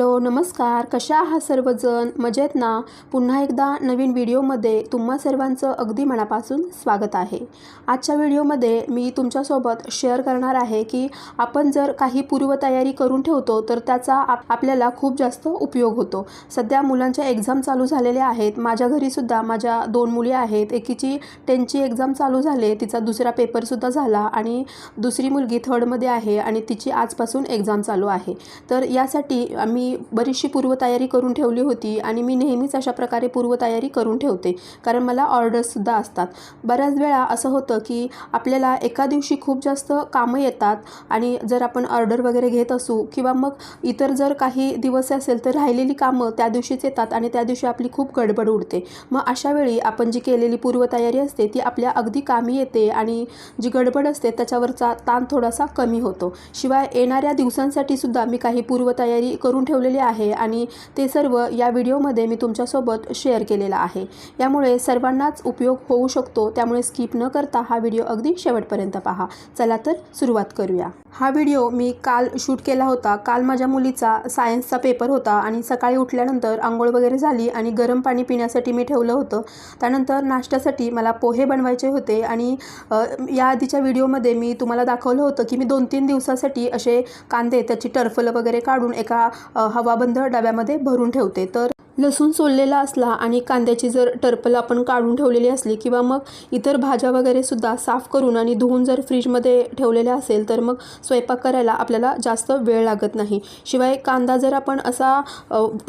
Hello नमस्कार. कशा आहात सर्वजण? मजेत ना? पुन्हा एकदा नवीन व्हिडिओमध्ये तुम्हा सर्वांचं अगदी मनापासून स्वागत आहे. आजच्या व्हिडिओमध्ये मी तुमच्यासोबत शेअर करणार आहे की आपण जर काही पूर्वतयारी करून ठेवतो तर त्याचा आप आपल्याला खूप जास्त उपयोग होतो. सध्या मुलांच्या एक्झाम चालू झालेल्या आहेत. माझ्या घरीसुद्धा माझ्या दोन मुली आहेत. एकीची टेनची एक्झाम चालू झाले तिचा दुसरा पेपरसुद्धा झाला आणि दुसरी मुलगी थर्डमध्ये आहे आणि तिची आजपासून एक्झाम चालू आहे. तर यासाठी मी बरीचशी पूर्वतयारी करून ठेवली होती आणि मी नेहमीच अशा प्रकारे पूर्वतयारी करून ठेवते. कारण मला ऑर्डर्ससुद्धा असतात. बऱ्याच वेळा असं होतं की आपल्याला एका दिवशी खूप जास्त कामं येतात आणि जर आपण ऑर्डर वगैरे घेत असू किंवा मग इतर जर काही दिवस असेल तर राहिलेली कामं त्या दिवशीच येतात आणि त्या दिवशी आपली खूप गडबड उडते. मग अशा वेळी आपण जी केलेली पूर्वतयारी असते ती आपल्या अगदी कामी येते आणि जी गडबड असते त्याच्यावरचा ताण थोडासा कमी होतो. शिवाय येणाऱ्या दिवसांसाठी सुद्धा मी काही पूर्वतयारी करून ठेवलेली आहे आणि ते सर्व या व्हिडिओमध्ये मी तुमच्यासोबत शेअर केलेला आहे. यामुळे सर्वांनाच उपयोग होऊ शकतो त्यामुळे स्किप न करता हा व्हिडिओ अगदी शेवटपर्यंत पहा. चला तर सुरुवात करूया. हा व्हिडिओ मी काल शूट केला होता. काल माझ्या मुलीचा सायन्सचा पेपर होता आणि सकाळी उठल्यानंतर आंघोळ वगैरे झाली आणि गरम पाणी पिण्यासाठी मी ठेवलं होतं. त्यानंतर नाश्त्यासाठी मला पोहे बनवायचे होते आणि या आधीच्या व्हिडिओमध्ये मी तुम्हाला दाखवलं होतं की मी दोन तीन दिवसासाठी असे कांदे त्याची टर्फलं वगैरे काढून एका हवाबंद डब्यामध्ये भरून ठेवते. तर लसूण सोललेला असला आणि कांद्याची जर टर्पल आपण काढून ठेवलेली असली किंवा मग इतर भाज्या वगैरे सुद्धा साफ करून आणि धुवून जर फ्रीजमध्ये ठेवलेल्या असेल तर मग स्वयंपाक करायला आपल्याला जास्त वेळ लागत नाही. शिवाय कांदा जर आपण असा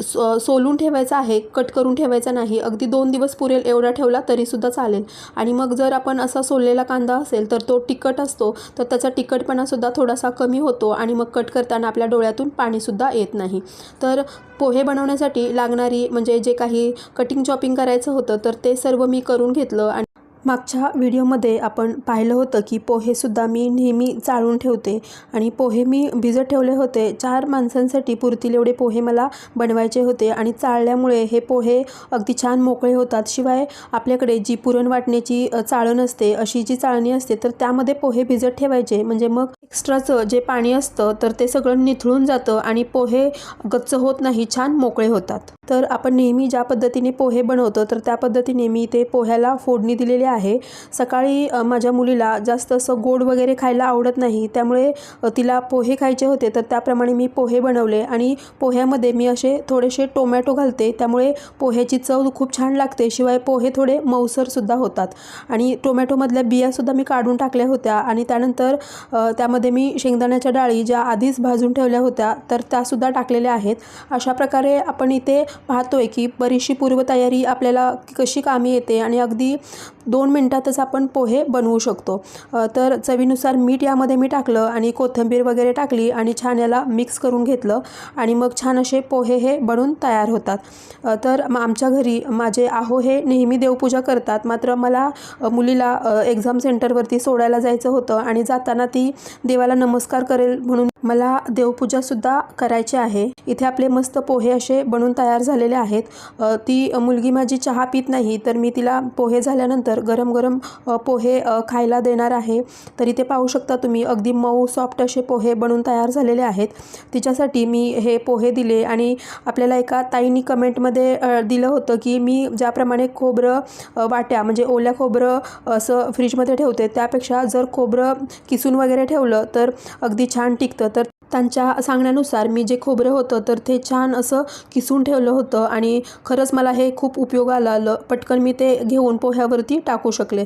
सो- सोलून ठेवायचा आहे कट करून ठेवायचा नाही अगदी दोन दिवस पुरेल एवढा ठेवला तरीसुद्धा चालेल. आणि मग जर आपण असा सोललेला कांदा असेल तर तो तिखट असतो तर त्याचा तिखटपणासुद्धा थोडासा कमी होतो आणि मग कट करताना आपल्या डोळ्यातून पाणीसुद्धा येत नाही. तर पोहे बनवण्यासाठी लागणारे म्हणजे जे काही कटिंग चॉपिंग करायचं होतं तर ते सर्व मी करून घेतलं. आणि मागच्या व्हिडिओमध्ये आपण पाहिलं होतं की पोहेसुद्धा मी नेहमी चाळून ठेवते. आणि पोहे मी भिजत ठेवले होते. चार माणसांसाठी पुरतील एवढे पोहे मला बनवायचे होते आणि चाळल्यामुळे हे पोहे अगदी छान मोकळे होतात. शिवाय आपल्याकडे जी पुरण वाटण्याची चाळण असते अशी जी चाळणी असते तर त्यामध्ये पोहे भिजत ठेवायचे. म्हणजे मग एक्स्ट्राचं जे पाणी असतं तर ते सगळं निथळून जातं आणि पोहे गच्च होत नाही छान मोकळे होतात. तर आपण नेहमी ज्या पद्धतीने पोहे बनवतो तर त्या पद्धतीने मी ते पोह्याला फोडणी दिलेली आहे. सकाळी माझ्या मुलीला जास्त असं गोड वगैरे खायला आवडत नाही. त्यामुळे तिला पोहे खायचे होते तर त्याप्रमाणे मी पोहे बनवले. आणि पोह्यामध्ये मी असे थोडेसे टोमॅटो घालते. त्यामुळे पोह्याची चव खूप छान लागते. शिवाय पोहे थोडे मऊसरसुद्धा होतात. आणि टोमॅटोमधल्या बियासुद्धा मी काढून टाकल्या होत्या. आणि त्यानंतर त्यामध्ये मी शेंगदाण्याच्या डाळी ज्या आधीच भाजून ठेवल्या होत्या तर त्यासुद्धा टाकलेल्या आहेत. अशा प्रकारे आपण इथे पाहतोय की बरीचशी पूर्वतयारी आपल्याला कशी कामी येते. आणि अगदी दोन मिनटातच आपण पोहे बनवू शकतो. तर चवीनुसार मीठ यामध्ये मी टाकलं आणि कोथिंबीर वगैरे टाकली आणि छान याला मिक्स करून घेतलं आणि मग छान असे पोहे हे बनून तयार होतात. तर आमच्या घरी माझे आहो हे नेहमी देवपूजा करतात. मात्र मला मुलीला एक्झाम सेंटरवरती सोडायला जायचं होतं आणि जाताना ती देवाला नमस्कार करेल म्हणून मला देवपूजासुद्धा करायची आहे. इथे आपले मस्त पोहे असे बनून तयार झालेले आहेत. ती मुलगी माझी चहा पित नाही तर मी तिला पोहे झाल्यानंतर गरम गरम पोहे खायला देणार आहे. तर इथे पाहू शकता तुम्ही अगदी मऊ सॉफ्ट असे पोहे बनून तयार झालेले आहेत. तिच्यासाठी मी हे पोहे दिले आणि आपल्याला एका ताईनी कमेंटमध्ये दिलं होतं की मी ज्याप्रमाणे खोबरं वाट्या म्हणजे ओल्या खोबरं असं फ्रीजमध्ये ठेवते त्यापेक्षा जर खोबरं किसून वगैरे ठेवलं तर अगदी छान टिकतं. त्यांच्या सांगण्यानुसार मी जे खोबरं होतं तर ते छान असं किसून ठेवलं होतं आणि खरंच मला हे खूप उपयोगाला आलं. पटकन मी ते घेऊन पोह्यावरती टाकू शकले.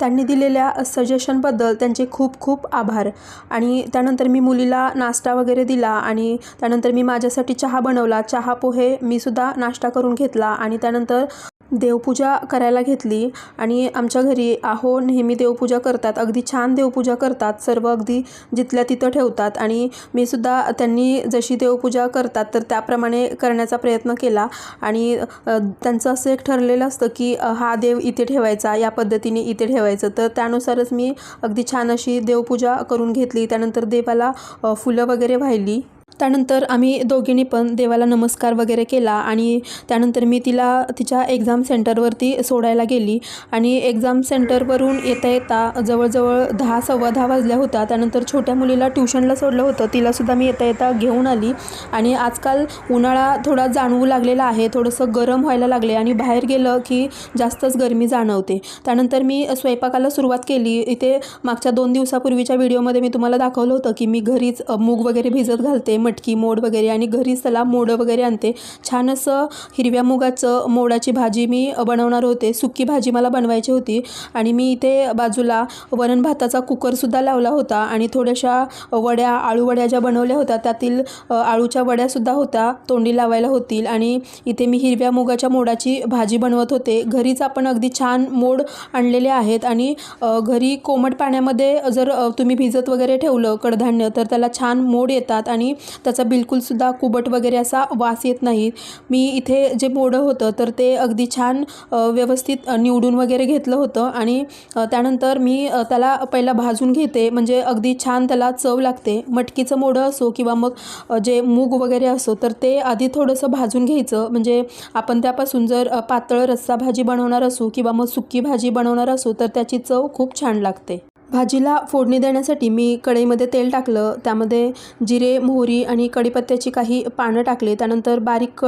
त्यांनी दिलेल्या सजेशनबद्दल त्यांचे खूप खूप आभार. आणि त्यानंतर मी मुलीला नाश्ता वगैरे दिला आणि त्यानंतर मी माझ्यासाठी चहा बनवला. चहा पोहे मी सुद्धा नाश्ता करून घेतला आणि त्यानंतर देवपूजा करायला घेतली आणि आमच्या घरी आहो नेहमी देवपूजा करतात. अगदी छान देवपूजा करतात. सर्व अगदी जिथल्या तिथं ठेवतात आणि मी सुद्धा त्यांनी जशी देवपूजा करतात तर त्याप्रमाणे करण्याचा प्रयत्न केला. आणि त्यांचं असं एक ठरलेलं असतं की हा देव इथे ठेवायचा या पद्धतीने इथे ठेवायचं. तर त्यानुसारच मी अगदी छान अशी देवपूजा करून घेतली. त्यानंतर देवाला फुलं वगैरे वाहिली. त्यानंतर आम्ही दोघींनी पण देवाला नमस्कार वगैरे केला आणि त्यानंतर मी तिला तिच्या एक्झाम सेंटरवरती सोडायला गेली. आणि एक्झाम सेंटरवरून येता येता जवळजवळ दहा सव्वा दहा वाजल्या होत्या. त्यानंतर छोट्या मुलीला ट्युशनला सोडलं होतं. तिलासुद्धा मी येता येता घेऊन आली. आणि आजकाल उन्हाळा थोडा जाणवू लागलेला आहे. थोडंसं गरम व्हायला लागले आणि बाहेर गेलं की जास्तच गरमी जाणवते. त्यानंतर मी स्वयंपाकाला सुरुवात केली. इथे मागच्या दोन दिवसापूर्वीच्या व्हिडिओमध्ये मी तुम्हाला दाखवलं होतं की मी घरीच मूग वगैरे भिजत घालते. मटकी मोड वगैरे आणि घरीच त्याला मोडं वगैरे आणते. छान असं हिरव्या मुगाचं मोडाची भाजी मी बनवणार होते. सुक्की भाजी मला बनवायची होती. आणि मी इथे बाजूला वरण भाताचा कुकरसुद्धा लावला होता. आणि थोड्याशा वड्या आळू वड्या ज्या बनवल्या होत्या त्यातील आळूच्या वड्यासुद्धा होत्या तोंडी लावायला होतील. आणि इथे मी हिरव्या मुगाच्या मोडाची भाजी बनवत होते. घरीच आपण अगदी छान मोड आणलेले आहेत. आणि घरी कोमट पाण्यामध्ये जर तुम्ही भिजत वगैरे ठेवलं कडधान्य तर त्याला छान मोड येतात. आणि त्याचा बिलकुलसुद्धा कुबट वगैरे असा वास येत नाही. मी इथे जे मोडं होतं तर ते अगदी छान व्यवस्थित निवडून वगैरे घेतलं होतं आणि त्यानंतर मी त्याला पहिला भाजून घेते. म्हणजे अगदी छान त्याला चव लागते. मटकीचं मोडं असो किंवा मग जे मूग वगैरे असो तर ते आधी थोडंसं भाजून घ्यायचं. म्हणजे आपण त्यापासून जर पातळ रस्सा भाजी बनवणार असू किंवा मग सुक्की भाजी बनवणार असू तर त्याची चव खूप छान लागते. भाजीला फोडणी देण्यासाठी मी कढईमध्ये तेल टाकलं. त्यामध्ये जिरे मोहरी आणि कढीपत्त्याची काही पानं टाकले. त्यानंतर बारीक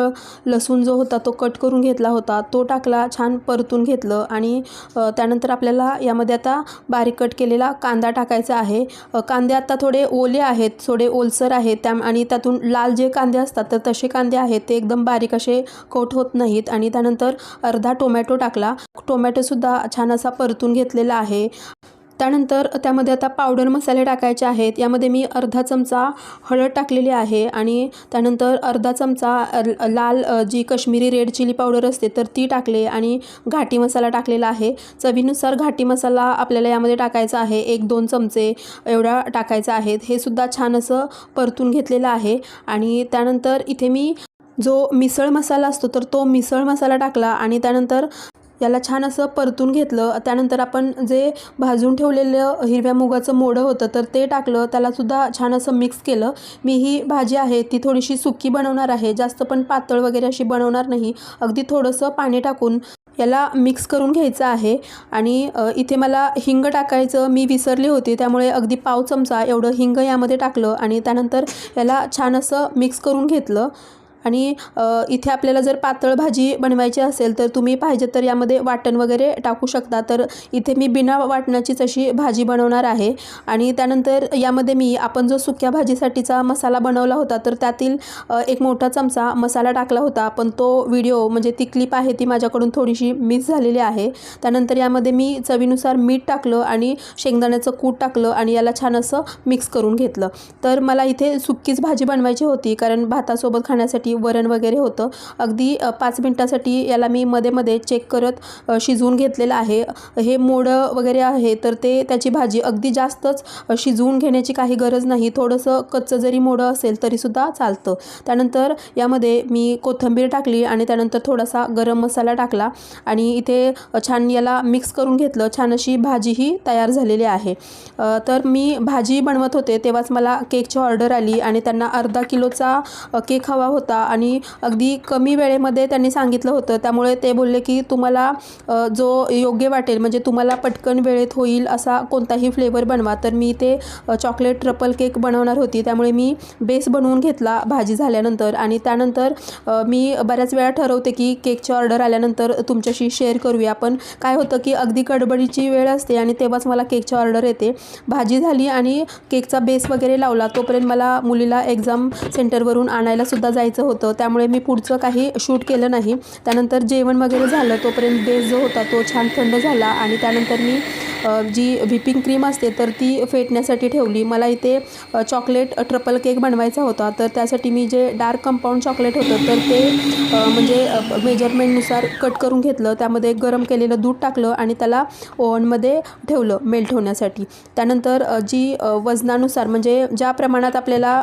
लसूण जो होता तो कट करून घेतला होता. तो टाकला छान परतून घेतलं आणि त्यानंतर आपल्याला यामध्ये आता बारीक कट केलेला कांदा टाकायचा आहे. कांदे आता थोडे ओले आहेत थोडे ओलसर आहेत. त्या आणि त्यातून लाल जे कांदे असतात तर तसे कांदे आहेत. ते एकदम बारीक असे कोट होत नाहीत. आणि त्यानंतर अर्धा टोमॅटो टाकला. टोमॅटोसुद्धा छान असा परतून घेतलेला आहे. त्यानंतर त्यामध्ये आता पावडर मसाले टाकायचे आहेत. यामध्ये मी अर्धा चमचा हळद टाकलेली आहे आणि त्यानंतर अर्धा चमचा लाल जी कश्मीरी रेड चिली पावडर असते तर ती टाकले आणि घाटी मसाला टाकलेला आहे. चवीनुसार घाटी मसाला आपल्याला यामध्ये टाकायचा आहे. एक दोन चमचे एवढा टाकायचा आहे. हे सुद्धा छान असं परतून घेतलेलं आहे आणि त्यानंतर इथे मी जो मिसळ मसाला असतो तर तो मिसळ मसाला टाकला आणि त्यानंतर याला छान असं परतून घेतलं. त्यानंतर आपण जे भाजून ठेवलेलं हिरव्या मुगाचं मोडं होतं तर ते टाकलं. त्यालासुद्धा छान असं मिक्स केलं. मी ही भाजी आहे ती थोडीशी सुकी बनवणार आहे. जास्त पण पातळ वगैरे अशी बनवणार नाही. अगदी थोडंसं पाणी टाकून याला मिक्स करून घ्यायचं आहे. आणि इथे मला हिंग टाकायचं मी विसरले होते. त्यामुळे अगदी पाव चमचा एवढं हिंग यामध्ये टाकलं आणि त्यानंतर याला छान असं मिक्स करून घेतलं. आणि इथे आपल्याला जर पातळ भाजी बनवायची असेल तर तुम्ही पाहिजे तर यामध्ये वाटण वगैरे टाकू शकता. तर इथे मी बिना वाटणाचीच अशी भाजी बनवणार आहे. आणि त्यानंतर यामध्ये मी आपण जो सुक्या भाजीसाठीचा मसाला बनवला होता तर त्यातील एक मोठा चमचा मसाला टाकला होता. पण तो व्हिडिओ म्हणजे ती क्लिप आहे ती माझ्याकडून थोडीशी मिस झालेली आहे. त्यानंतर यामध्ये मी चवीनुसार मीठ टाकलं आणि शेंगदाण्याचं कूट टाकलं आणि याला छान असं मिक्स करून घेतलं. तर मला इथे सुक्कीच भाजी बनवायची होती कारण भातासोबत खाण्यासाठी वरण वगैरे होतं. अगदी पाच मिनटासाठी याला मी मध्ये मध्ये चेक करत शिजवून घेतलेलं आहे. हे मोडं वगैरे आहे तर ते त्याची भाजी अगदी जास्तच शिजवून घेण्याची काही गरज नाही. थोडंसं कच्चं जरी मोडं असेल तरीसुद्धा चालतं. त्यानंतर यामध्ये मी कोथिंबीर टाकली आणि त्यानंतर थोडासा गरम मसाला टाकला आणि इथे छान याला मिक्स करून घेतलं. छान अशी भाजीही तयार झालेली आहे. तर मी भाजी बनवत होते तेव्हाच मला केकची ऑर्डर आली आणि त्यांना अर्धा किलोचा केक हवा होता. आणि अगदी कमी वेळेमध्ये त्यांनी सांगितलं होतं. त्यामुळे ते बोलले की तुम्हाला जो योग्य वाटेल म्हणजे तुम्हाला पटकन वेळेत होईल असा कोणताही फ्लेवर बनवा. तर मी ते चॉकलेट ट्रपल केक बनवणार होती. त्यामुळे मी बेस बनवून घेतला भाजी झाल्यानंतर. आणि त्यानंतर मी बऱ्याच वेळा ठरवते की केकची ऑर्डर आल्यानंतर तुमच्याशी शेअर करूया. पण काय होतं की अगदी गडबडीची वेळ असते आणि तेव्हाच मला केकची ऑर्डर येते. भाजी झाली आणि केकचा बेस वगैरे लावला तोपर्यंत मला मुलीला एक्झाम सेंटरवरून आणायला सुद्धा जायचं होतं. होतं त्यामुळे मी पुढचं काही शूट केलं नाही. त्यानंतर जेवण वगैरे झालं तोपर्यंत बेस जो होता तो छान थंड झाला आणि त्यानंतर मी जी व्हिपिंग क्रीम असते तर ती फेटण्यासाठी ठेवली. मला इथे चॉकलेट ट्रपल केक बनवायचा होता तर त्यासाठी मी जे डार्क कंपाऊंड चॉकलेट होतं तर ते म्हणजे मेजरमेंटनुसार कट करून घेतलं. त्यामध्ये गरम केलेलं दूध टाकलं आणि त्याला ओव्हनमध्ये ठेवलं मेल्ट होण्यासाठी. त्यानंतर जी वजनानुसार म्हणजे ज्या प्रमाणात आपल्याला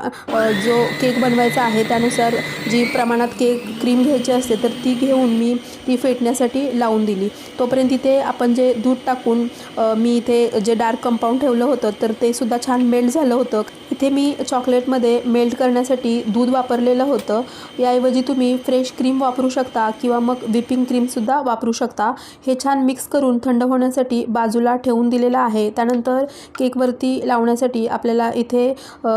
जो केक बनवायचा आहे त्यानुसार जी प्रमाणात केक क्रीम घ्यायची असते तर ती घेऊन मी ती फेटण्यासाठी लावून दिली. तोपर्यंत तिथे आपण जे दूध टाकून मी इथे जे डार्क कंपाऊंड ठेवलं होतं तर ते सुद्धा छान मेल्ट झालं होतं. इथे मी चॉकलेटमध्ये मेल्ट करण्यासाठी दूध वापरलेलं होतं. याऐवजी तुम्ही फ्रेश क्रीम वापरू शकता किंवा मग व्हिपिंग क्रीमसुद्धा वापरू शकता. हे छान मिक्स करून थंड होण्यासाठी बाजूला ठेवून दिलेलं आहे. त्यानंतर केकवरती लावण्यासाठी आपल्याला इथे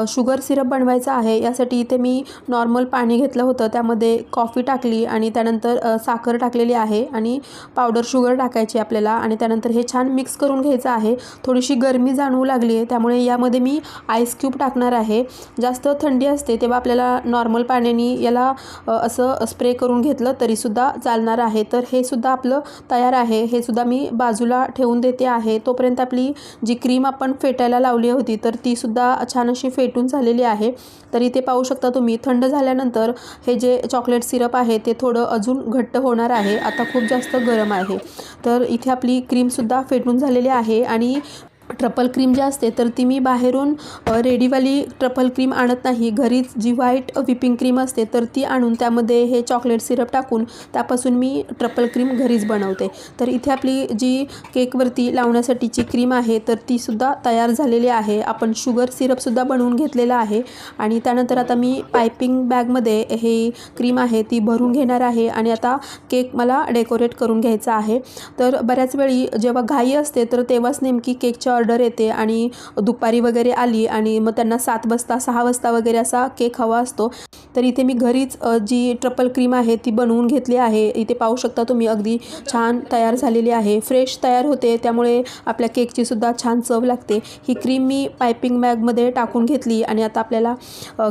शुगर सिरप बनवायचा आहे. यासाठी इथे मी नॉर्मल पाणी घेत घेतलं होतं त्यामध्ये कॉफी टाकली आणि त्यानंतर साखर टाकलेली आहे आणि पावडर शुगर टाकायची आपल्याला आणि त्यानंतर हे छान मिक्स करून घ्यायचं आहे. थोडीशी गरमी जाणवू लागली आहे त्यामुळे यामध्ये मी आईस क्यूब टाकणार आहे. जास्त थंडी असते तेव्हा आपल्याला नॉर्मल पाण्याने याला असं स्प्रे करून घेतलं तरीसुद्धा चालणार आहे. तर हे सुद्धा आपलं तयार आहे. हे सुद्धा मी बाजूला ठेवून देते आहे. तोपर्यंत आपली जी क्रीम आपण फेटायला लावली होती तर तीसुद्धा छान अशी फेटून झालेली आहे. तर इथे पाहू शकता तुम्ही थंड झाल्यानंतर हे जे चॉकलेट सिरप आहे ते थोडं अजून घट्ट होणार आहे. आता खूप जास्त गरम आहे. तर इथे आपली क्रीमसुद्धा फेटून झालेली आहे आणि ट्रपल क्रीम जी असते तर ती मी बाहेरून रेडीवाली ट्रपल क्रीम आणत नाही. घरीच जी व्हाईट व्हिपिंग क्रीम असते तर ती आणून त्यामध्ये हे चॉकलेट सिरप टाकून त्यापासून मी ट्रपल क्रीम घरीच बनवते. तर इथे आपली जी केकवरती लावण्यासाठीची क्रीम आहे तर तीसुद्धा तयार झालेली आहे. आपण शुगर सिरपसुद्धा बनवून घेतलेलं आहे. आणि त्यानंतर आता मी पायपिंग बॅगमध्ये हे क्रीम आहे ती भरून घेणार आहे. आणि आता केक मला डेकोरेट करून घ्यायचा आहे. तर बऱ्याच वेळी जेव्हा घाई असते तर तेव्हाच नेमकी केकच्या ऑर्डर येते आणि दुपारी वगैरे आली आणि मग त्यांना सात वाजता सहा वाजता वगैरे असा केक हवा असतो. तर इथे मी घरीच जी ट्रपल क्रीम आहे ती बनवून घेतली आहे. इथे पाहू शकता तुम्ही अगदी छान तयार झालेली आहे. फ्रेश तयार होते त्यामुळे आपल्या केकची सुद्धा छान चव लागते. ही क्रीम मी पायपिंग बॅगमध्ये टाकून घेतली आणि आता आपल्याला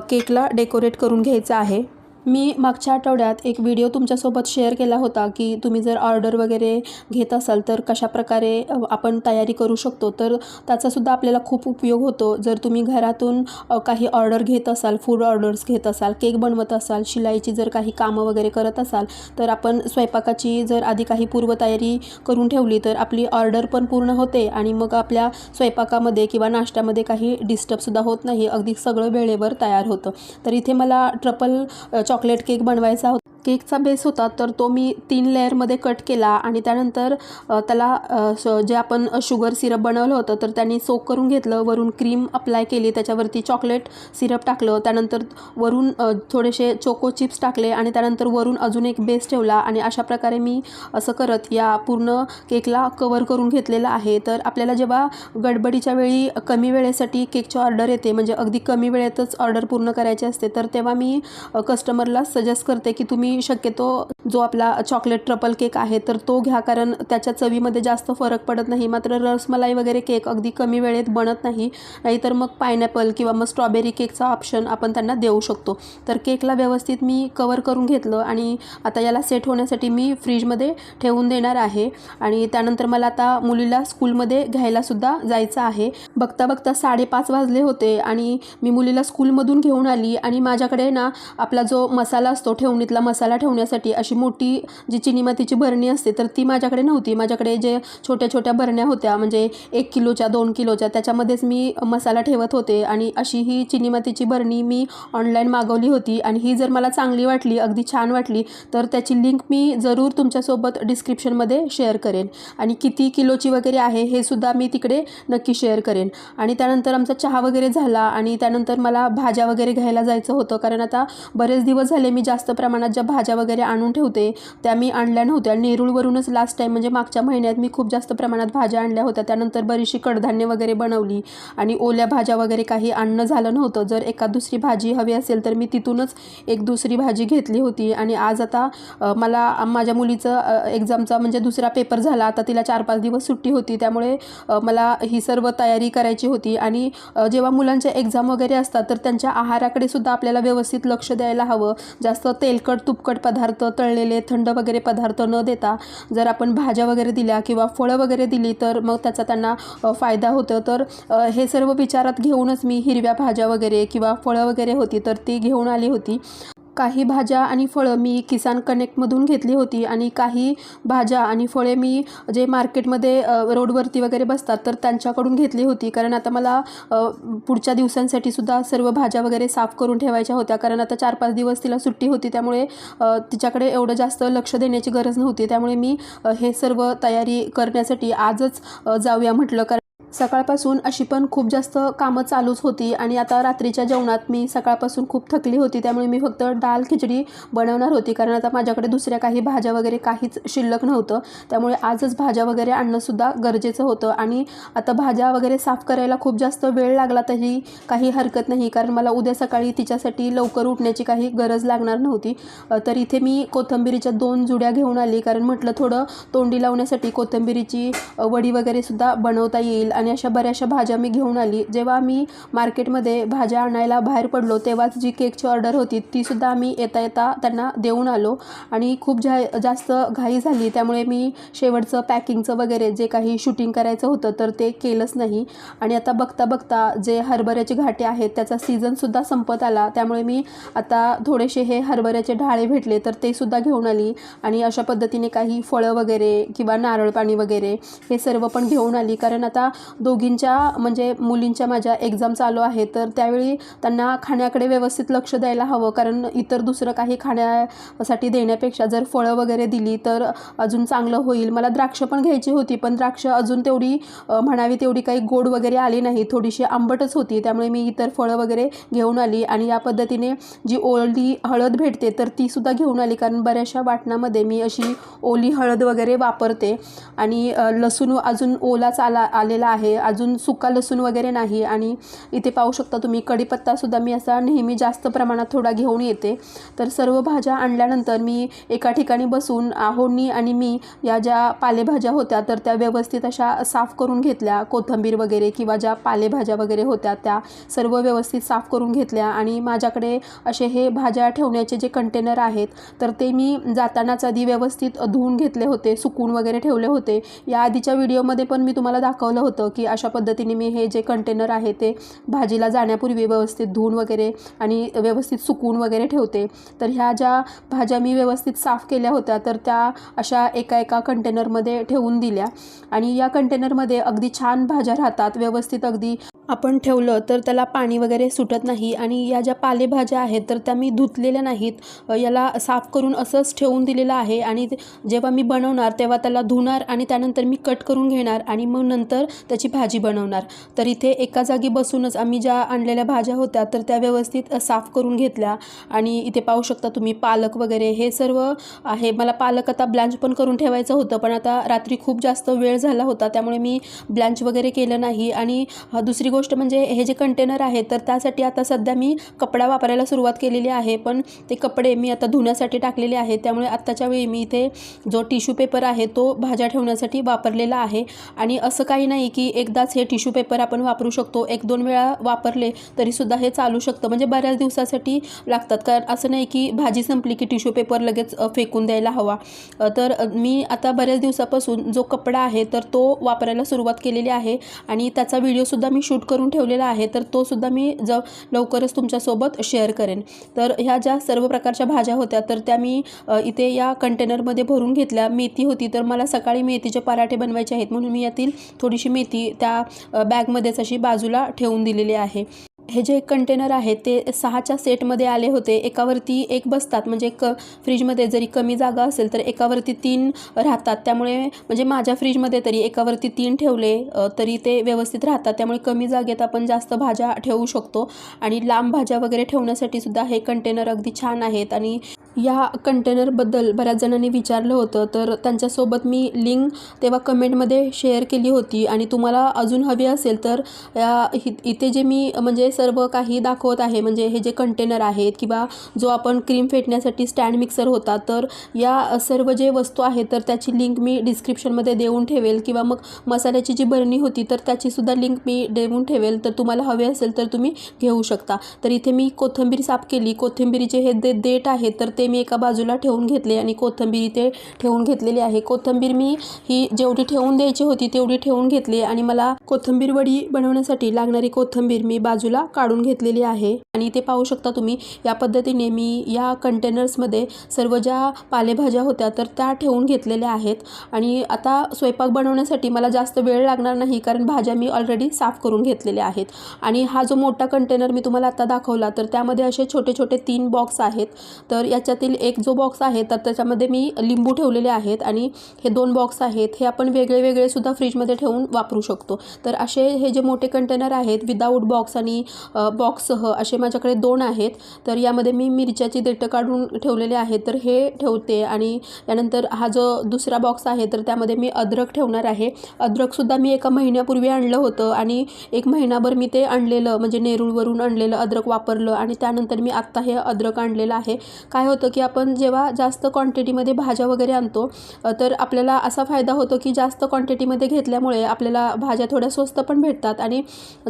केकला डेकोरेट करून घ्यायचं आहे. मी मागच्या आठवड्यात एक व्हिडिओ तुमच्यासोबत शेअर केला होता की तुम्ही जर ऑर्डर वगैरे घेत असाल तर कशाप्रकारे आपण तयारी करू शकतो? तर त्याचासुद्धा आपल्याला खूप उपयोग होतो. जर तुम्ही घरातून काही ऑर्डर घेत असाल फूड ऑर्डर्स घेत असाल केक बनवत असाल शिलाईची जर काही कामं वगैरे करत असाल तर आपण स्वयंपाकाची जर आधी काही पूर्वतयारी करून ठेवली तर आपली ऑर्डर पण पूर्ण होते आणि मग आपल्या स्वयंपाकामध्ये किंवा नाश्त्यामध्ये काही डिस्टर्बसुद्धा होत नाही. अगदी सगळं वेळेवर तयार होतं. तर इथे मला ट्रपल चॉकलेट केक बनवायचा होता. केकचा बेस होता तर तो मी तीन लेअरमध्ये कट केला आणि त्यानंतर त्याला स- जे आपण शुगर सिरप बनवलं होतं तर त्यांनी सोक करून घेतलं वरून क्रीम अप्लाय केली त्याच्यावरती चॉकलेट सिरप टाकलं त्यानंतर वरून थोडेसे चोको चिप्स टाकले आणि त्यानंतर वरून अजून एक बेस ठेवला आणि अशा प्रकारे मी असं करत या पूर्ण केकला कवर करून घेतलेला आहे. तर आपल्याला जेव्हा गडबडीच्या वेळी कमी वेळेसाठी केकची ऑर्डर येते म्हणजे अगदी कमी वेळेतच ऑर्डर पूर्ण करायची असते तर तेव्हा मी कस्टमरला सजेस्ट करते की तुम्ही शक्यतो जो आपला चॉकलेट ट्रपल केक आहे तर तो घ्या. कारण त्याच्या चवीमध्ये जास्त फरक पडत नाही. मात्र रसमलाई वगैरे केक अगदी कमी वेळेत बनत नाही. नाहीतर मग पायनॅपल किंवा मग स्ट्रॉबेरी केकचा ऑप्शन आपण त्यांना देऊ शकतो. तर केकला व्यवस्थित मी कवर करून घेतलं आणि आता याला सेट होण्यासाठी मी फ्रीजमध्ये ठेवून देणार आहे. आणि त्यानंतर मला आता मुलीला स्कूलमध्ये घ्यायलासुद्धा जायचं आहे. बघता बघता साडेपाच वाजले होते आणि मी मुलीला स्कूलमधून घेऊन आली आणि माझ्याकडे ना आपला जो मसाला असतो ठेवणीतला मसाला मसाला ठेवण्यासाठी अशी मोठी जी चिनीमातीची भरणी असते तर ती माझ्याकडे नव्हती. माझ्याकडे जे छोट्या छोट्या भरण्या होत्या म्हणजे एक किलोच्या दोन किलोच्या त्याच्यामध्येच मी मसाला ठेवत होते. आणि अशी ही चिनीमातीची भरणी मी ऑनलाईन मागवली होती. आणि ही जर मला चांगली वाटली अगदी छान वाटली तर त्याची लिंक मी जरूर तुमच्यासोबत डिस्क्रिप्शनमध्ये शेअर करेन. आणि किती किलोची वगैरे आहे हे सुद्धा मी तिकडे नक्की शेअर करेन. आणि त्यानंतर आमचा चहा वगैरे झाला. आणि त्यानंतर मला भाज्या वगैरे घ्यायला जायचं होतं. कारण आता बरेच दिवस झाले मी जास्त प्रमाणात ज्या भाज्या वगैरे आणून ठेवते. त्या मी आणल्या नव्हत्या. नेरूळवरूनच लास्ट टाईम म्हणजे मागच्या महिन्यात मी खूप जास्त प्रमाणात भाज्या आणल्या होत्या. त्यानंतर बरीचशी कडधान्य वगैरे बनवली आणि ओल्या भाज्या वगैरे काही आणणं झालं नव्हतं. जर एका दुसरी भाजी हवी असेल तर मी तिथूनच एक दुसरी भाजी घेतली होती. आणि आज आता मला माझ्या मुलीचं एक्झामचा म्हणजे दुसरा पेपर झाला. आता तिला चार पाच दिवस सुट्टी होती. त्यामुळे मला ही सर्व तयारी करायची होती. आणि जेव्हा मुलांच्या एक्झाम वगैरे असतात तर त्यांच्या आहाराकडे सुद्धा आपल्याला व्यवस्थित लक्ष द्यायला हवं. जास्त तेलकट तुपकट पदार्थ तळलेले थंड वगैरे पदार्थ न देता जर आपण भाज्या वगैरे दिल्या किंवा फळं वगैरे दिली तर मग त्याचा त्यांना फायदा होतो. तर हे सर्व विचारात घेऊनच मी हिरव्या भाज्या वगैरे किंवा फळं वगैरे होती तर ती घेऊन आली होती. काही भाज्या आणि फळं मी किसान कनेक्टमधून घेतली होती आणि काही भाज्या आणि फळे मी जे मार्केटमध्ये रोडवरती वगैरे बसतात तर त्यांच्याकडून घेतली होती. कारण आता मला पुढच्या दिवसांसाठी सुद्धा सर्व भाज्या वगैरे साफ करून ठेवायच्या होत्या. कारण आता चार पाच दिवस तिला सुट्टी होती. त्यामुळे तिच्याकडे एवढं जास्त लक्ष देण्याची गरज नव्हती. त्यामुळे मी हे सर्व तयारी करण्यासाठी आजच जाऊया म्हटलं. कारण सकाळपासून अशी पण खूप जास्त कामं चालूच होती आणि आता रात्रीच्या जेवणात मी सकाळपासून खूप थकली होती त्यामुळे मी फक्त डाल खिचडी बनवणार होती. कारण आता माझ्याकडे दुसऱ्या काही भाज्या वगैरे काहीच शिल्लक नव्हतं. त्यामुळे आजच भाज्या वगैरे आणणंसुद्धा गरजेचं होतं. आणि आता भाज्या वगैरे साफ करायला खूप जास्त वेळ लागला तरी काही हरकत नाही. कारण मला उद्या सकाळी तिच्यासाठी लवकर उठण्याची काही गरज लागणार नव्हती. तर इथे मी कोथिंबिरीच्या दोन जुड्या घेऊन आली. कारण म्हटलं थोडं तोंडी लावण्यासाठी कोथिंबिरीची वडी वगैरेसुद्धा बनवता येईल. आणि अशा बऱ्याचशा भाज्या मी घेऊन आली. जेव्हा मी मार्केटमध्ये भाज्या आणायला बाहेर पडलो तेव्हाच जी केकची ऑर्डर होती तीसुद्धा आम्ही येता येता त्यांना देऊन आलो. आणि खूप जा जास्त घाई झाली. त्यामुळे मी शेवटचं पॅकिंगचं वगैरे जे काही शूटिंग करायचं होतं तर ते केलंच नाही. आणि आता बघता बघता जे हरभऱ्याचे घाटे आहेत त्याचा सीझनसुद्धा संपत आला. त्यामुळे मी आता थोडेसे हे हरभऱ्याचे ढाळे भेटले तर ते सुद्धा घेऊन आली. आणि अशा पद्धतीने काही फळं वगैरे किंवा नारळ पाणी वगैरे हे सर्व पण घेऊन आली. कारण आता दोघींच्या म्हणजे मुलींच्या माझ्या एक्झाम चालू आहे तर त्यावेळी त्यांना खाण्याकडे व्यवस्थित लक्ष द्यायला हवं. कारण इतर दुसरं काही खाण्यासाठी देण्यापेक्षा जर फळं वगैरे दिली तर अजून चांगलं होईल. मला द्राक्ष पण घ्यायची होती पण द्राक्ष अजून तेवढी म्हणावी तेवढी काही गोड वगैरे आली नाही. थोडीशी आंबटच होती त्यामुळे मी इतर फळं वगैरे घेऊन आली. आणि या पद्धतीने जी ओली हळद भेटते तर ती सुद्धा घेऊन आली. कारण बऱ्याचशा वाटणामध्ये मी अशी ओली हळद वगैरे वापरते. आणि लसूण अजून ओलाच आला आलेला आहे. अजून सुका लसूण वगैरे नाही आणि इथे पाहू शकता तुम्ही कढीपत्तासुद्धा मी असा नेहमी जास्त प्रमाणात थोडा घेऊन येते. तर सर्व भाज्या आणल्यानंतर मी एका ठिकाणी बसून आहोनी आणि मी या ज्या पालेभाज्या होत्या तर त्या व्यवस्थित अशा साफ करून घेतल्या. कोथिंबीर वगैरे किंवा ज्या पालेभाज्या वगैरे होत्या त्या सर्व व्यवस्थित साफ करून घेतल्या आणि माझ्याकडे असे हे भाज्या ठेवण्याचे जे कंटेनर आहेत तर ते मी जातानाच आधी व्यवस्थित धुवून घेतले होते सुकून वगैरे ठेवले होते. या आधीच्या व्हिडिओमध्ये पण मी तुम्हाला दाखवलं होतं की अशा पद्धतीने मी हे जे कंटेनर आहे ते भाजीला जाण्यापूर्वी व्यवस्थित धुवून वगैरे आणि व्यवस्थित सुकून वगैरे ठेवते. तर ह्या ज्या भाज्या मी व्यवस्थित साफ केल्या होत्या तर त्या अशा एका एका कंटेनरमध्ये ठेवून दिल्या. आणि या कंटेनरमध्ये अगदी छान भाज्या राहतात व्यवस्थित अगदी आपण ठेवलं तर त्याला पाणी वगैरे सुटत नाही आणि या ज्या पालेभाज्या आहेत तर त्या मी धुतलेल्या नाहीत. याला साफ करून असंच ठेवून दिलेलं आहे आणि जेव्हा मी बनवणार तेव्हा त्याला धुणार आणि त्यानंतर मी कट करून घेणार आणि मग नंतर त्याची भाजी बनवणार. तर इथे एका जागी बसूनच आम्ही ज्या आणलेल्या भाज्या होत्या तर त्या व्यवस्थित साफ करून घेतल्या. आणि इथे पाहू शकता तुम्ही पालक वगैरे हे सर्व आहे. मला पालक आता ब्लँच पण करून ठेवायचं होतं पण आता रात्री खूप जास्त वेळ झाला होता त्यामुळे मी ब्लँच वगैरे केलं नाही. आणि दुसरी गोष्ट म्हणजे हे जे कंटेनर आहे तर त्यासाठी आता सध्या मी कपडा वापरायला सुरुवात केलेली आहे. पण ते कपडे मी आता धुण्यासाठी टाकलेले आहे त्यामुळे आत्ताच्या वेळी मी इथे जो टिश्यू पेपर आहे तो भाज्या ठेवण्यासाठी वापरलेला आहे. आणि असं काही नाही की एकदाच हे टिश्यू पेपर आपण वापरू शकतो. एक दोन वेळा वापरले तरीसुद्धा हे चालू शकतं. म्हणजे बऱ्याच दिवसासाठी लागतात. कारण असं नाही की भाजी संपली की टिश्यू पेपर लगेच फेकून द्यायला हवा. तर मी आता बऱ्याच दिवसापासून जो कपडा आहे तर तो वापरायला सुरुवात केलेली आहे. आणि त्याचा व्हिडिओसुद्धा मी शूट करून ठेवलेला आहे तर तो सुद्धा मी ज लवकरच तुमच्यासोबत शेअर करेन. तर ह्या ज्या सर्व प्रकारच्या भाज्या होत्या तर त्या मी इथे या कंटेनरमध्ये भरून घेतल्या. मेथी होती तर मला सकाळी मेथीचे पराठे बनवायचे आहेत म्हणून मी यातील थोडीशी मेथी त्या बॅगमध्येच अशी बाजूला ठेवून दिलेली आहे. हे जे कंटेनर आहेत ते सहाच्या सेटमध्ये आले होते. एकावरती एक बसतात. म्हणजे क फ्रीजमध्ये जरी कमी जागा असेल तर एकावरती तीन राहतात. त्यामुळे म्हणजे माझ्या फ्रीजमध्ये तरी एकावरती तीन ठेवले तरी ते व्यवस्थित राहतात. त्यामुळे कमी जागेत आपण जास्त भाज्या ठेवू शकतो. आणि लांब भाज्या वगैरे ठेवण्यासाठी सुद्धा हे कंटेनर अगदी छान आहेत. आणि या कंटेनरबद्दल बऱ्याच जणांनी विचारलं होतं. तर त्यांच्यासोबत मी लिंक तेव्हा कमेंटमध्ये शेअर केली होती. आणि तुम्हाला अजून हवी असेल तर या हि- इथे जे मी म्हणजे सर्व काही दाखवत आहे म्हणजे हे जे कंटेनर आहेत किंवा जो आपण क्रीम फेटण्यासाठी स्टँड मिक्सर होता तर या सर्व जे वस्तू आहेत तर त्याची लिंक मी डिस्क्रिप्शनमध्ये देऊन ठेवेल. किंवा मग मसाल्याची जी बरणी होती तर त्याचीसुद्धा लिंक मी देऊन ठेवेल. तर तुम्हाला हवे असेल तर तुम्ही घेऊ शकता. तर इथे मी कोथिंबीर साफ केली. कोथिंबीरीचे हे दे देठ आहेत तर ते ते मी एका बाजूला ठेवून घेतले आणि कोथंबीर इथे ठेवून घेतलेली आहे. कोथिंबीर मी ही जेवढी ठेवून द्यायची होती तेवढी ठेवून घेतली आणि मला कोथिंबीर वडी बनवण्यासाठी लागणारी कोथिंबीर मी बाजूला काढून घेतलेली आहे. आणि इथे पाहू शकता तुम्ही या पद्धतीने मी या कंटेनर्समध्ये सर्व ज्या पालेभाज्या होत्या तर त्या ठेवून घेतलेल्या आहेत. आणि आता स्वयंपाक बनवण्यासाठी मला जास्त वेळ लागणार नाही कारण भाज्या मी ऑलरेडी साफ करून घेतलेल्या आहेत. आणि हा जो मोठा कंटेनर मी तुम्हाला आता दाखवला तर त्यामध्ये असे छोटे छोटे तीन बॉक्स आहेत. तर याच्या त्याच्यातील एक जो बॉक्स आहे तर त्याच्यामध्ये मी लिंबू ठेवलेले आहेत आणि हे दोन बॉक्स आहेत हे आपण वेगळे वेगळे सुद्धा फ्रीजमध्ये ठेवून वापरू शकतो. तर असे हे जे मोठे कंटेनर आहेत विदाऊट बॉक्स आणि बॉक्ससह असे माझ्याकडे दोन आहेत. तर यामध्ये मी मिरच्याची देठं काढून ठेवलेले आहेत तर हे ठेवते आणि त्यानंतर हा जो दुसरा बॉक्स आहे तर त्यामध्ये मी अद्रक ठेवणार आहे. अद्रकसुद्धा मी एका महिन्यापूर्वी आणलं होतं आणि एक महिनाभर मी ते आणलेलं म्हणजे नेरूळवरून आणलेलं अद्रक वापरलं आणि त्यानंतर मी आत्ता हे अद्रक आणलेलं आहे. काय होतं की आपण जेव्हा जास्त क्वांटिटीमध्ये भाज्या वगैरे आणतो तर आपल्याला असा फायदा होतो की जास्त क्वांटिटीमध्ये घेतल्यामुळे आपल्याला भाज्या थोड्या स्वस्त पण भेटतात आणि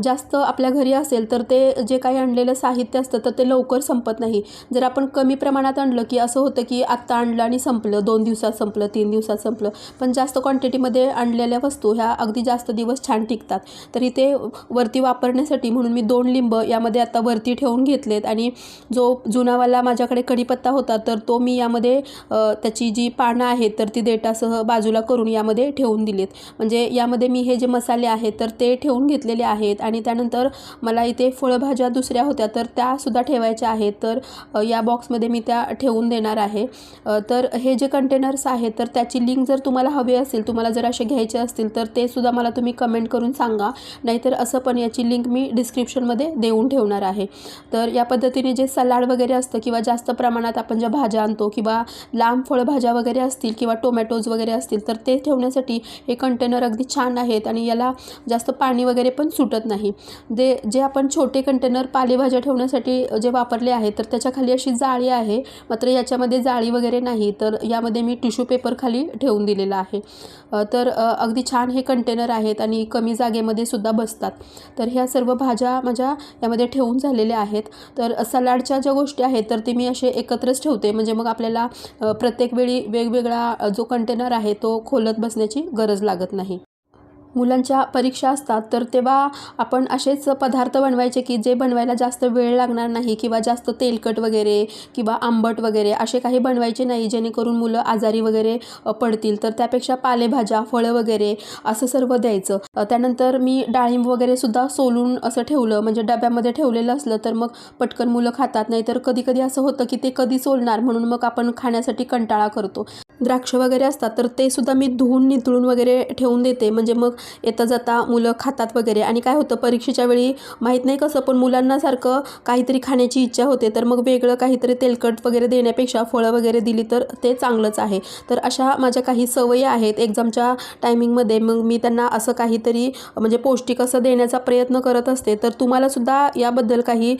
जास्त आपल्या घरी असेल तर ते जे काही आणलेलं साहित्य असतं तर ते लवकर संपत नाही. जर आपण कमी प्रमाणात आणलं की असं होतं की आत्ता आणलं आणि संपलं दोन दिवसात संपलं तीन दिवसात संपलं पण जास्त क्वांटिटीमध्ये आणलेल्या वस्तू ह्या अगदी जास्त दिवस छान टिकतात. तरी ते वरती वापरण्यासाठी म्हणून मी दोन लिंब यामध्ये आता वरती ठेवून घेतलेत आणि जो जुनावाला माझ्याकडे कढीपत्ता होता होता तर तो मी यामध्ये त्याची जी पानं आहेत तर ती देटासह बाजूला करून यामध्ये ठेवून दिलीत. म्हणजे यामध्ये मी हे जे मसाले आहेत तर ते ठेवून घेतलेले आहेत आणि त्यानंतर मला इथे फळभाज्या दुसऱ्या होत्या तर त्यासुद्धा ठेवायच्या आहेत. तर या बॉक्समध्ये मी त्या ठेवून देणार आहे. तर हे जे कंटेनर्स आहेत तर त्याची लिंक जर तुम्हाला हवी असेल तुम्हाला जर असे घ्यायचे असतील तर ते सुद्धा मला तुम्ही कमेंट करून सांगा. नाहीतर असं पण याची लिंक मी डिस्क्रिप्शनमध्ये देऊन ठेवणार आहे. तर या पद्धतीने जे सलाड वगैरे असतं किंवा जास्त प्रमाणात आपण आपण ज्या भाज्या आणतो किंवा लांब फळभाज्या वगैरे असतील किंवा टोमॅटोज वगैरे असतील तर ते ठेवण्यासाठी हे कंटेनर अगदी छान आहेत आणि याला जास्त पाणी वगैरे पण सुटत नाही. जे जे आपण छोटे कंटेनर पालेभाज्या ठेवण्यासाठी जे वापरले आहेत तर त्याच्याखाली अशी जाळी आहे. मात्र याच्यामध्ये जाळी वगैरे नाही तर यामध्ये मी टिश्यू पेपर खाली ठेवून दिलेला आहे. तर अगदी छान हे कंटेनर आहेत आणि कमी जागेमध्ये सुद्धा बसतात. तर ह्या सर्व भाज्या माझ्या यामध्ये ठेवून झालेल्या आहेत. तर सलाडच्या ज्या गोष्टी आहेत तर ते मी असे एकत्रच ठेवते. म्हणजे मग आपल्याला प्रत्येक वेळी वेगवेगळा जो कंटेनर आहे तो खोलत बसण्याची गरज लागत नाही. मुलांच्या परीक्षा असतात तर तेव्हा आपण असेच पदार्थ बनवायचे की जे बनवायला जास्त वेळ लागणार नाही किंवा जास्त तेलकट वगैरे किंवा आंबट वगैरे असे काही बनवायचे नाही जेणेकरून मुलं आजारी वगैरे पडतील. तर त्यापेक्षा पालेभाज्या फळं वगैरे असं सर्व द्यायचं. त्यानंतर मी डाळिंब वगैरे सुद्धा सोलून असं ठेवलं. म्हणजे डब्यामध्ये ठेवलेलं असलं तर मग पटकन मुलं खातात. नाही तर कधी कधी असं होतं की ते कधी सोलणार म्हणून मग आपण खाण्यासाठी कंटाळा करतो. द्राक्ष वगैरे असतात तर ते सुद्धा मी धुवून नितळून वगैरे ठेवून देते. म्हणजे मग येता जाता मुलं खातात वगैरे. आणि काय होतं परीक्षेच्या वेळी माहीत नाही कसं पण मुलांना सारखं काहीतरी खाण्याची इच्छा होते. तर मग वेगळं काहीतरी तेलकट वगैरे देण्यापेक्षा फळं वगैरे दिली तर ते चांगलंच आहे. तर अशा माझ्या काही सवयी आहेत एक्झामच्या टायमिंगमध्ये. मग मी त्यांना असं काहीतरी म्हणजे पौष्टिक असं देण्याचा प्रयत्न करत असते. तर तुम्हालासुद्धा याबद्दल काही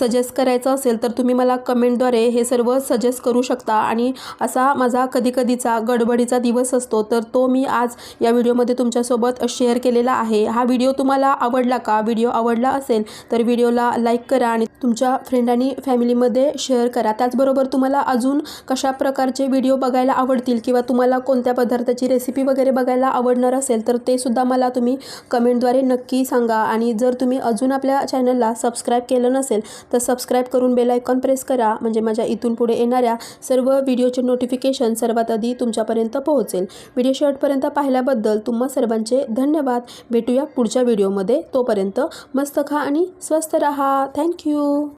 सजेस्ट करायचं असेल तर तुम्ही मला कमेंटद्वारे हे सर्व सजेस्ट करू शकता. आणि असा माझा कधीकधीचा गडबडीचा दिवस असतो. तर तो मी आज या व्हिडिओमध्ये तुमच्यासोबत शेअर केलेला आहे. हा व्हिडिओ तुम्हाला आवडला का? व्हिडिओ आवडला असेल तर व्हिडिओला लाईक करा आणि तुमच्या फ्रेंड आणि फॅमिलीमध्ये शेअर करा. त्याचबरोबर तुम्हाला अजून कशा प्रकारचे व्हिडिओ बघायला आवडतील किंवा तुम्हाला कोणत्या पदार्थाची रेसिपी वगैरे बघायला आवडणार असेल तर ते सुद्धा मला तुम्ही कमेंटद्वारे नक्की सांगा. आणि जर तुम्ही अजून आपल्या चॅनलला सबस्क्राईब केलं नसेल तर सबस्क्राईब करून बेलायकॉन प्रेस करा. म्हणजे माझ्या इथून पुढे येणाऱ्या सर्व व्हिडिओचे नोटिफिकेशन सर्वात आधी तुमच्यापर्यंत पोहोचेल. व्हिडिओ शेवटपर्यंत पाहिल्याबद्दल तुम्हा सर्वांचे धन्यवाद. भेटूया पुढच्या व्हिडिओमध्ये. तोपर्यंत मस्त खा आणि स्वस्त रहा. थँक्यू